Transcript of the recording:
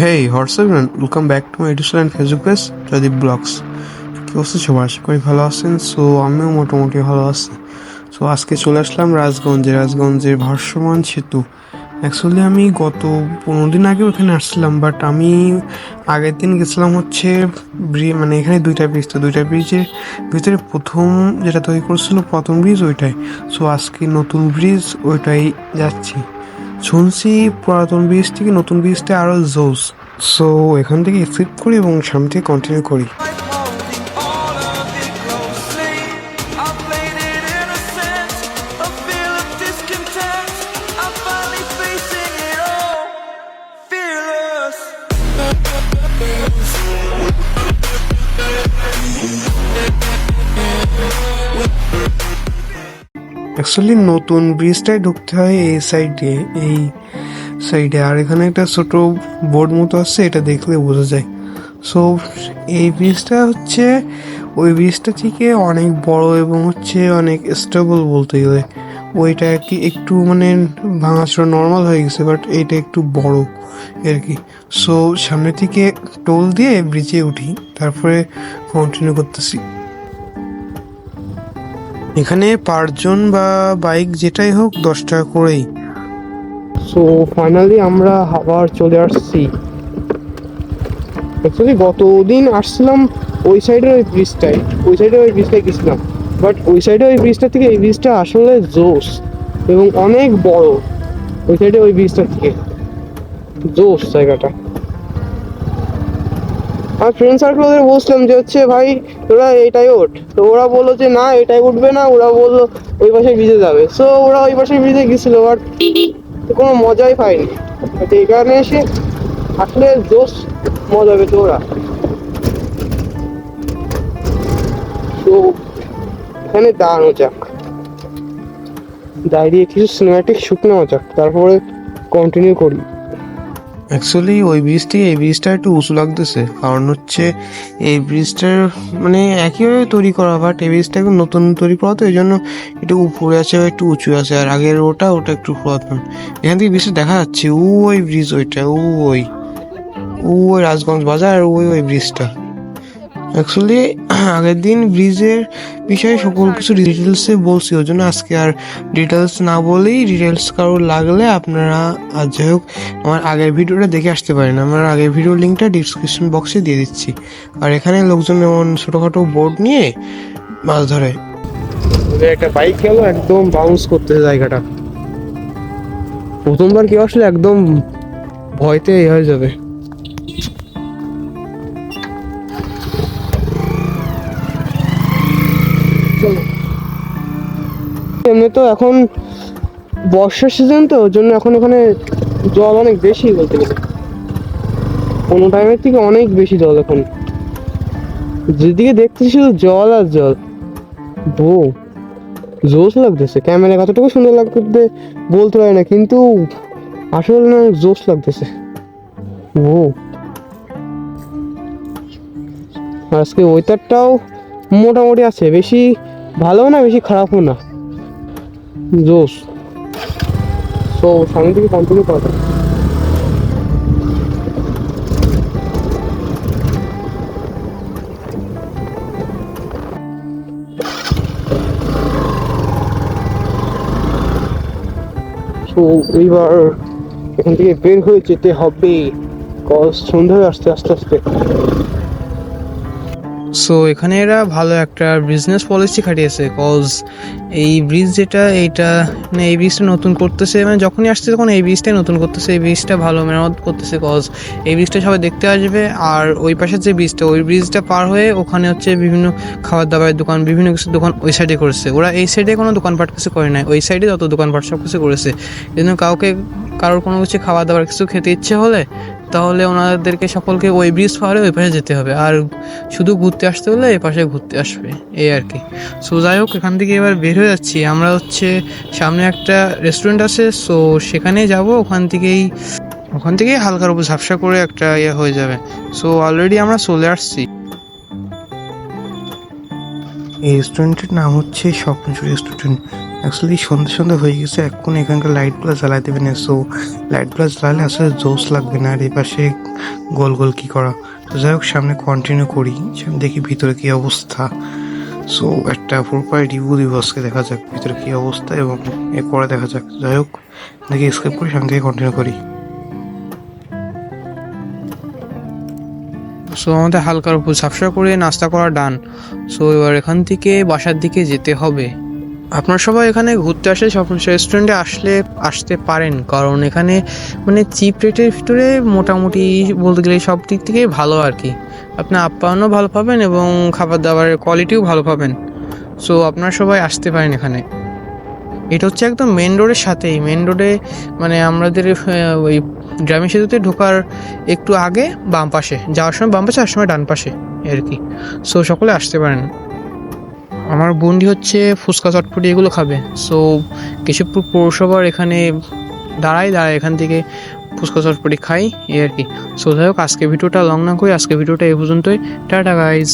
Hey what's up welcome back to my YouTube and Facebook page Pradeep blogs কী অবস্থা? সবাই আশা করি ভালো আছেন। সো আমিও মোটামুটি ভালো আছি। সো আজকে চলে আসলাম রাজগঞ্জে। রাজগঞ্জের ভারসমান সেতু। অ্যাকচুয়ালি আমি গত পনেরো দিন আগে ওখানে আসছিলাম বাট আমি আগের দিন গেছিলাম হচ্ছে মানে এখানে দুইটা ব্রিজ তো। দুইটা ব্রিজের ভিতরে প্রথম যেটা তৈরি করছিল, প্রথম ব্রিজ ওইটাই। সো আজকে নতুন ব্রিজ ওইটাই যাচ্ছি। শুনছি পুরাতন ব্রিজ থেকে নতুন ব্রিজটা আরও জোস সো এখান থেকে স্কিপ করি এবং সামনে থেকে কন্টিনিউ করি। অ্যাকচুয়ালি নতুন ব্রিজটায় ঢুকতে হয় এই সাইডে এই সাইডে আর এখানে একটা ছোট বোর্ড মতো আছে, এটা দেখলে বোঝা যায়। সো এই ব্রিজটা হচ্ছে, ওই ব্রিজটা থেকে অনেক বড় এবং হচ্ছে অনেক স্টেবল বলতে গেলে। ওইটা আর কি একটু মানে ভাঙাচোরা নর্মাল হয়ে গেছে বাট এইটা একটু বড় আর কি। সো সামনে থেকে টোল দিয়ে ব্রিজে উঠি, তারপরে কন্টিনিউ করতেছি। এখানে পাঁচজন বা বাইক যেটাই হোক দশ টাকা করেই। সো ফাইনালি আমরা আবার চলে আসছি। অ্যাকচুয়ালি গতদিন আসছিলাম ওই সাইডের ওই ব্রিজটায় ওই সাইডে ওই ব্রিজটায় গেছিলাম। বাট ওই সাইডে ওই ব্রিজটা থেকে এই ব্রিজটা আসলে জোস এবং অনেক বড়। ওই সাইডে ওই ব্রিজটা থেকে। জোস জায়গাটা। আর ফ্রেন্ড সার্কেল ওদের বলছিলাম যে হচ্ছে ভাই তোরা এটাই ওঠ তো ওরা বলল যে না, এটাই উঠবে না, ওরা বলল ওই পাশে ভিজে যাবে। সো ওরা ওই পাশে ভিজে গেছিল বাট কোনো মজাই পায়নি। তো এই কারণে এসে আসলে দোষ মজা পেতো ওরা। তো এখানে দাঁড়ানো যাক। দাঁড়িয়ে কিছু সিনেমাটিক নেওয়া যাক, তারপরে কন্টিনিউ করি। অ্যাকচুয়ালি ওই ব্রিজটি এই ব্রিজটা একটু উঁচু লাগতেছে। কারণ হচ্ছে, এই ব্রিজটার মানে একইভাবে তৈরি করা বাট এই ব্রিজটা একটু নতুন তৈরি করা, তো এই জন্য একটু উপরে আছে একটু উঁচু আছে, আর আগের ওটা ওটা একটু পুরাতন। এখান থেকে ব্রিজটা দেখা যাচ্ছে ও ওই ব্রিজ ওইটা ও ওই ও ওই রাজগঞ্জ বাজার আর ওই ওই ব্রিজটা অ্যাকচুয়ালি আগের দিন ব্রিজের বিষয়ে সকল কিছু ডিটেলসে বলছি, ওই জন্য আজকে আর ডিটেলস না বলেই ডিটেলস কারোর লাগলে আপনারা, আর যাই হোক, আমার আগের ভিডিওটা দেখে আসতে পারেন। আমার আগের ভিডিও লিঙ্কটা ডিসক্রিপশন বক্সে দিয়ে দিচ্ছি। আর এখানে লোকজন যেমন ছোটোখাটো বোর্ড নিয়ে মাছ ধরে। একটা বাইক গেল, একদম বাউন্স করতেছে জায়গাটা। প্রথমবার কেউ আসলে একদম ভয়তে হয়ে যাবে। চলো এমনি তো এখন বর্ষার সিজন তো, ওর জন্য এখন এখানে জল অনেক বেশি বলতে গেলে। কোনো টাইমের থেকে অনেক বেশি জল এখন। যেদিকে দেখতেছি শুধু জল আর জল। বো জোস লাগতেছে। ক্যামেরা কতটুকু সুন্দর লাগতে বলতে পারি না, কিন্তু আসলে না জোস লাগতেছে। ও আজকে ওয়েদারটাও মোটামুটি আছে, বেশি ভালো না, বেশি খারাপও না। জোস সো সামনে থেকে কন্টিনিউ করা। তো এইবার এখান থেকে বের হয়ে যেতে হবে কজ সন্ধ্যা আসতে আস্তে আস্তে। সো এখানে এরা ভালো একটা বিজনেস পলিসি খাটিয়েছে কজ এই ব্রিজ যেটা, এইটা মানে এই ব্রিজটা নতুন করতেছে মানে যখনই আসছে তখন এই ব্রিজটাই নতুন করতেছে, এই ব্রিজটা ভালো মেরামত করতেছে কজ এই ব্রিজটা সবাই দেখতে আসবে, আর ওই পাশের যে ব্রিজটা ওই ব্রিজটা পার হয়ে ওখানে হচ্ছে বিভিন্ন খাবার দাবারের দোকান, বিভিন্ন কিছু দোকান ওই সাইডে করেছে। ওরা এই সাইডে কোনো দোকানপাট কিছু করে নাই, ওই সাইডে যত দোকানপাট সব কিছু করেছে। জন্য কাউকে, কারোর কোনো কিছু খাবার দাবার কিছু খেতে ইচ্ছে হলে তাহলে ওনাদেরকে সকলকে ওই ব্রিজ পাহাড়ে ওই পাশে যেতে হবে। আর শুধু ঘুরতে আসতে হলে এই পাশে ঘুরতে আসবে এই আর কি। সো যাই হোক, এখান থেকে এবার বের হয়ে যাচ্ছি। আমরা হচ্ছে সামনে একটা রেস্টুরেন্ট আছে সো সেখানে যাব। ওখান থেকেই ওখান থেকেই হালকার উপর ঝাপসা করে একটা ইয়ে হয়ে যাবে। সো অলরেডি আমরা চলে আসছি। এই রেস্টুরেন্টের নাম হচ্ছে স্বপ্নচুরি রেস্টুরেন্ট অ্যাকচুয়ালি সন্ধ্যে সন্ধ্যে হয়ে গেছে, এখন এখানকার লাইটগুলো জ্বালাই দেবে না সো লাইটগুলো জ্বালালে আসলে জোস লাগবে না, আর এই পাশে গোল গোল কি করা। তো যাই হোক, সামনে কন্টিনিউ করি দেখি ভিতরে কী অবস্থা। সো একটা প্রপার রিভিউ দিব আজকে, দেখা যাক ভিতরে কী অবস্থা এবং এরপরে দেখা যাক। যাই হোক, দেখি স্কেপ করি সামনে থেকে কন্টিনিউ করি। সো আমাদের হালকার উপর ঝাপসা করে নাস্তা করা ডান সো এবার এখান থেকে বাসার দিকে যেতে হবে। আপনারা সবাই এখানে ঘুরতে আসলে, সব রেস্টুরেন্টে আসলে, আসতে পারেন। কারণ এখানে মানে চিপ রেটের ভিতরে মোটামুটি বলতে গেলে সব দিক থেকে ভালো আর কি। আপনি আপ্যায়নও ভালো পাবেন এবং খাবার দাবারের কোয়ালিটিও ভালো পাবেন। সো আপনার সবাই আসতে পারেন এখানে। এটা হচ্ছে একদম মেন রোডের সাথেই। মেন রোডে মানে আমাদের ওই গ্রামীণ সেতুতে ঢোকার একটু আগে বাম পাশে। যাওয়ার সময় বাম পাশে আসার সময় ডান পাশে আর কি। সো সকলে আসতে পারেন। আমার বন্ডি হচ্ছে ফুচকা চটপটি এগুলো খাবে। সো কেশবপুর পৌরসভার এখানে দাঁড়াই দাঁড়ায় এখান থেকে ফুচকা চটপটি খাই, এই আর কি। সো যাই হোক আজকে ভিডিওটা লং না করে আজকে ভিডিওটা এই পর্যন্তই। Tata guys